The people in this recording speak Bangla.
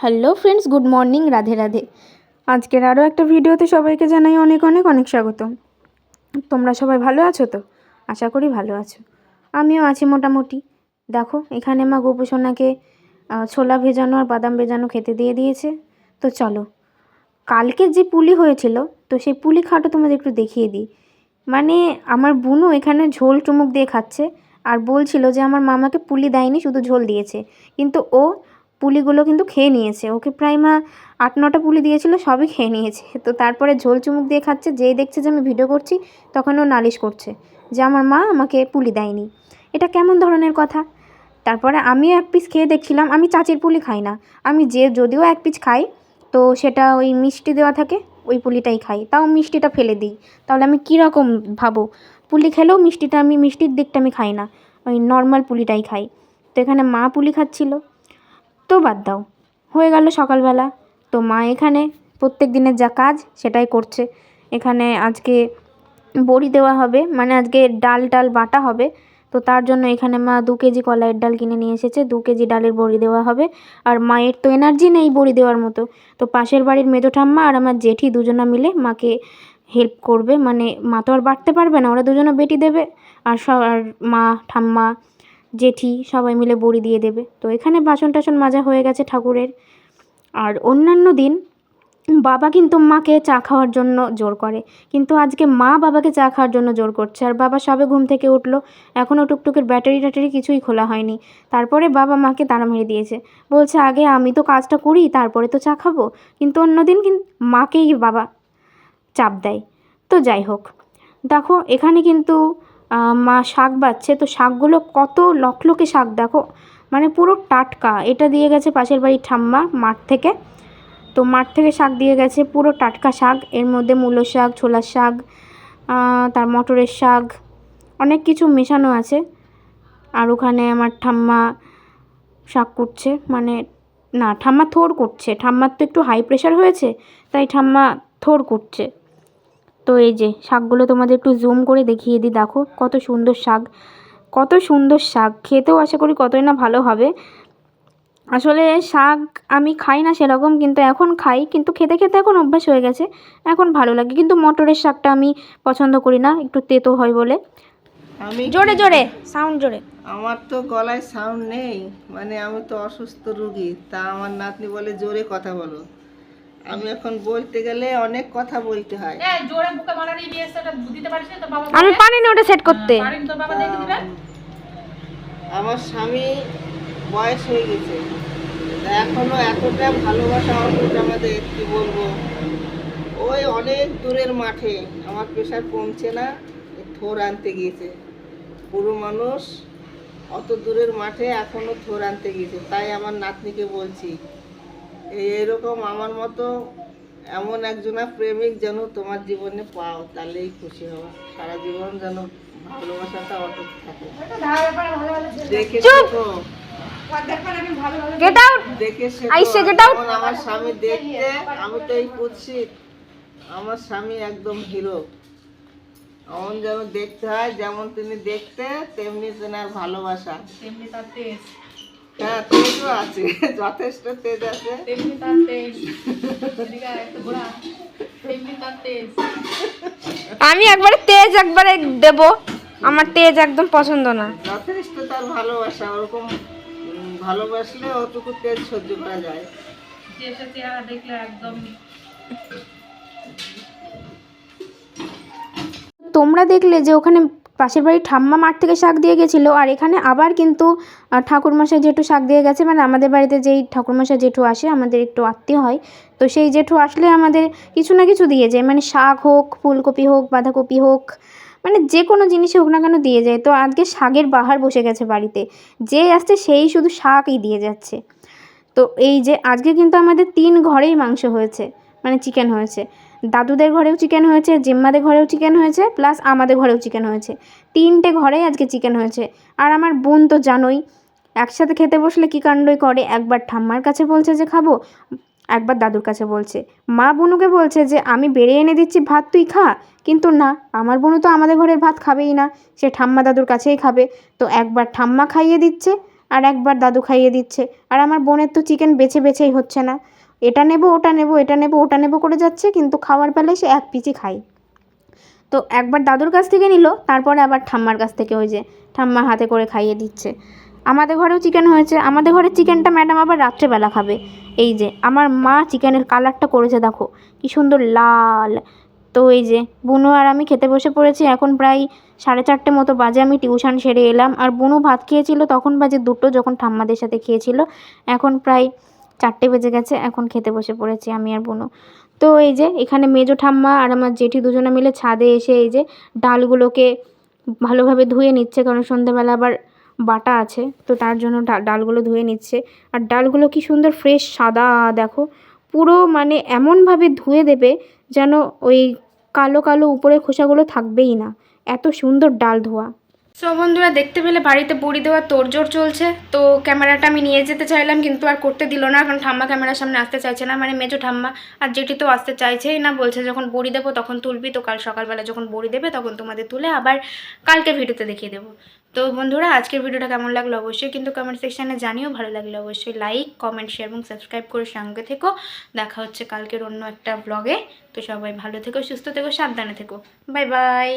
Hello friends, good morning, Radhe Radhe. আজকের আরও একটা ভিডিওতে সবাইকে জানাই অনেক অনেক অনেক স্বাগতম। তোমরা সবাই ভালো আছো তো? আশা করি ভালো আছো। আমিও আছি মোটামুটি। দেখো, এখানে মা গোপুসোনাকে ছোলা ভেজানো আর বাদাম ভেজানো খেতে দিয়ে দিয়েছে। তো চলো, কালকে যে পুলি হয়েছিল, তো সেই পুলি খাওয়াটা তোমাদের একটু দেখিয়ে দিই। মানে আমার বুনু এখানে ঝোল চুমুক দিয়ে খাচ্ছে, আর বলছিল যে আমার মামাকে পুলি দেয়নি, শুধু ঝোল দিয়েছে। কিন্তু ও পুলিগুলো কিন্তু খেয়ে নিয়েছে। ওকে প্রায় মা আট, নটা পুলি দিয়েছিল, সবই খেয়ে নিয়েছে। তো তারপরে ঝোল চুমুক দিয়ে খাচ্ছে, যেই দেখছে যে আমি ভিডিও করছি, তখন ও নালিশ করছে যে আমার মা আমাকে পুলি দেয়নি। এটা কেমন ধরনের কথা? তারপরে আমিও এক পিস খেয়ে দেখছিলাম, আমি চাচির পুলি খাই না। আমি যে যদিও এক পিস খাই, তো সেটা ওই মিষ্টি দেওয়া থাকে, ওই পুলিটাই খাই। তাও মিষ্টিটা ফেলে দিই। তাহলে আমি কীরকম ভাবো? পুলি খেলেও মিষ্টিটা আমি, মিষ্টির দিকটা আমি খাই না। ওই নর্মাল পুলিটাই খাই। তো এখানে মা পুলি খাচ্ছিল। তো বাদ দাও। হয়ে গেল সকালবেলা। তো মা এখানে প্রত্যেক দিনের যা কাজ সেটাই করছে। এখানে আজকে বড়ি দেওয়া হবে মানে আজকে ডাল টাল বাটা হবে। তো তার জন্য এখানে মা দু কেজি কলাইয়ের ডাল কিনে নিয়ে এসেছে। দু কেজি ডালের বড়ি দেওয়া হবে। আর মায়ের তো এনার্জি নেই বড়ি দেওয়ার মতো। তো পাশের বাড়ির মেজো ঠাম্মা আর আমার জেঠি দুজনা মিলে মাকে হেল্প করবে। মানে মা তো আর বাটতে পারবে না, ওরা দুজনে বেটি দেবে। আর সব আর মা, ঠাম্মা জেঠি সবাই মিলে বড়ি দিয়ে দেবে। তো এখানে বাসন টাসন মাজা হয়ে গেছে ঠাকুরের। আর অন্যান্য দিন বাবা কিন্তু মাকে চা খাওয়ার জন্য জোর করে। কিন্তু আজকে মা বাবাকে চা খাওয়ার জন্য জোর করছে। আর বাবা সবে ঘুম থেকে উঠল। এখনও টুকটুকের ব্যাটারি ট্যাটারি কিছুই খোলা হয়নি। তারপরে বাবা মাকে তাড়া মেরে দিয়েছে। বলছে, আগে আমি তো কাজটা করি, তারপরে তো চা খাব। কিন্তু অন্যদিন কিন্তু মাকেই বাবা চাপ দেয়। তো যাই হোক। দেখো, এখানে কিন্তু মা শাক বাচ্ছে। তো শাকগুলো কত লকলকে শাক দেখো। মানে পুরো টাটকা। এটা দিয়ে গেছে পাশের বাড়ির ঠাম্মা মাঠ থেকে। তো মাঠ থেকে শাক দিয়ে গেছে পুরো টাটকা শাক। এর মধ্যে মূলো শাক, ছোলার শাক তার মটরের শাক, অনেক কিছু মেশানো আছে। আর ওখানে আমার ঠাম্মা শাক করছে মানে না, ঠাম্মা থোড় করছে। ঠাম্মার তো একটু হাই প্রেশার হয়েছে, তাই ঠাম্মা থোড় করছে। তো এই যে শাকগুলো তোমাদের একটু জুম করে দেখিয়ে দিই দেখো কত সুন্দর শাক কত সুন্দর শাক খেতেও আশা করি কতই না ভালো হবে। আসলে শাক আমি খাই না সেরকম কিন্তু এখন খাই কিন্তু খেতে খেতে এখন অভ্যাস হয়ে গেছে এখন ভালো লাগে। কিন্তু মটরের শাকটা আমি পছন্দ করি না একটু তেতো হয় বলে। আমি জোরে জোরে সাউন্ড জোরে। আমার তো গলায় সাউন্ড নেই মানে আমি তো অসুস্থ রুগী তা আমার নাতনি বলে জোরে কথা বলো। আমি এখন বলতে গেলে অনেক কথা বলতে হয়। এই জোরে বুকে মারার ইবিএসটা দিতে পারছিস তো বাবা আমি পারি না ওটা সেট করতে। আমার স্বামী বয়স হয়ে গেছে। তা এখনও এতটা ভালোবাসা অটুট আমাদের কি বলব? ওই অনেক দূরের মাঠে আমার প্রেশার কমছে না থোর আনতে গিয়েছে। পুরো মানুষ অত দূরের মাঠে এখনও থোর আনতে গিয়েছে। তাই আমার নাতনিকে বলছি এরকম আমার মতো এমন একজনা প্রেমিক যেন তোমার জীবনে পাও তাহলেই খুশি হব। সারা জীবন যেন ভালোবাসাটা অটুট থাকে। দেখে শেখো। গেট আউট দেখে আমার স্বামী দেখতে আমি তো এই কুৎসিত আমার স্বামী একদম হিরো। এমন যেন দেখতে হয় যেমন তিনি দেখতে তেমনি তেনার ভালোবাসা। হ্যাঁ তেজও আছে। যথেষ্ট তেজ আছে। আমি একবারে তেজ একবারে দেব। আমার তেজ একদম পছন্দ না। যথেষ্ট তার ভালোবাসা ওরকম ভালোবাসলে ওটুকু তেজ সহ্য করা যায়। একদম। তোমরা দেখলে যে ওখানে পাশের বাড়ির ঠাম্মা মাঠ থেকে শাক দিয়ে গেছিল। আর এখানে আবার কিন্তু ঠাকুরমশাই জেঠু শাক দিয়ে গেছে। মানে আমাদের বাড়িতে যেই ঠাকুরমশাই জেঠু আসে, আমাদের একটু আত্মীয় হয়। তো সেই জেঠু আসলে আমাদের কিছু না কিছু দিয়ে যায়। মানে শাক হোক, ফুলকপি হোক, বাঁধাকপি হোক মানে যে কোনো জিনিসই হোক না কেন দিয়ে যায়। তো আজকে শাকের বাহার বসে গেছে বাড়িতে। যে আসছে সেই শুধু শাকই দিয়ে যাচ্ছে। তো এই যে, আজকে কিন্তু আমাদের তিন ঘরেই মাংস হয়েছে। মানে চিকেন হয়েছে। দাদুদের ঘরেও চিকেন হয়েছে, জিম্মাদের ঘরেও চিকেন হয়েছে, প্লাস আমাদের ঘরেও চিকেন হয়েছে। তিনটে ঘরেই আজকে চিকেন হয়েছে। আর আমার বোন তো জানোই, একসাথে খেতে বসলে কী কাণ্ডই করে? একবার ঠাম্মার কাছে বলছে যে, খাব। একবার দাদুর কাছে বলছে, মা বনুকে বলছে যে, আমি বেড়ে এনে দিচ্ছি ভাত, তুই খা। কিন্তু না, আমার বোনু তো আমাদের ঘরের ভাত খাবেই না, সে ঠাম্মা দাদুর কাছেই খাবে। তো একবার ঠাম্মা খাইয়ে দিচ্ছে, আর একবার দাদু খাইয়ে দিচ্ছে। আর আমার বোনের তো চিকেন বেছে বেছেই হচ্ছে না। এটা নেব, ওটা নেব, এটা নেব, ওটা নেব করে যাচ্ছে, কিন্তু খাওয়ার বেলায় সে এক পিচি খায়। তো একবার দাদুর কাছ থেকে নিল, তারপরে আবার ঠাম্মার কাছ থেকে ওই যে ঠাম্মা হাতে করে খাইয়ে দিচ্ছে। আমাদের ঘরেও চিকেন হয়েছে, আমাদের ঘরের চিকেনটা ম্যাডাম আবার রাত্রেবেলা খাবে। এই যে, আমার মা চিকেনের কালারটা করেছে, দেখো, কি সুন্দর লাল। তো এই যে, বুনু আর আমি খেতে বসে পড়েছি, এখন প্রায় সাড়ে চারটে মতো বাজে, আমি টিউশন সেরে এলাম। আর বুনু ভাত খেয়েছিল, তখন বাজে দুটো, যখন ঠাম্মাদের সাথে খেয়েছিল। এখন প্রায় চারটে বেজে গেছে, এখন খেতে বসে পড়েছি আমি আর বুনু। তো এই যে, এখানে মেজো ঠাম্মা আর আমার জেঠি দুজনে মিলে ছাদে এসে এই যে ডালগুলোকে ভালোভাবে ধুয়ে নিচ্ছে, কারণ সন্ধ্যাবেলা আবার বাটা আছে, তো তার জন্য ডালগুলো ধুয়ে নিচ্ছে। আর ডালগুলো কি সুন্দর ফ্রেশ, সাদা, দেখো, পুরো মানে এমনভাবে ধুয়ে দেবে যেন ওই কালো কালো উপরের খোসাগুলো থাকবেই না। এত সুন্দর ডাল ধোয়া। সো বন্ধুরা, দেখতে পেলে বাড়িতে বড়ি দেওয়ার তোড়জোড় চলছে। তো ক্যামেরাটা আমি নিয়ে যেতে চাইলাম, কিন্তু আর করতে দিল না, কারণ ঠাম্মা ক্যামেরার সামনে আসতে চাইছে না। মানে মেজো ঠাম্মা আর যেটি তো আসতে চাইছেই না, বলছে যখন বড়ি দেবো তখন তুলবি, তো কাল সকালবেলা যখন বড়ি দেবে তখন তোমাদের তুলে আবার কালকে ভিডিওতে দেখিয়ে দেবো। তো বন্ধুরা, আজকের ভিডিওটা কেমন লাগল অবশ্যই কিন্তু কমেন্ট সেকশানে জানিও। ভালো লাগলে অবশ্যই লাইক কমেন্ট শেয়ার এবং সাবস্ক্রাইব করে সঙ্গে থেকো। দেখা হচ্ছে কালকের অন্য একটা ব্লগে তো সবাই ভালো থেকো, সুস্থ থেকো, সাবধানে থেকো। Bye bye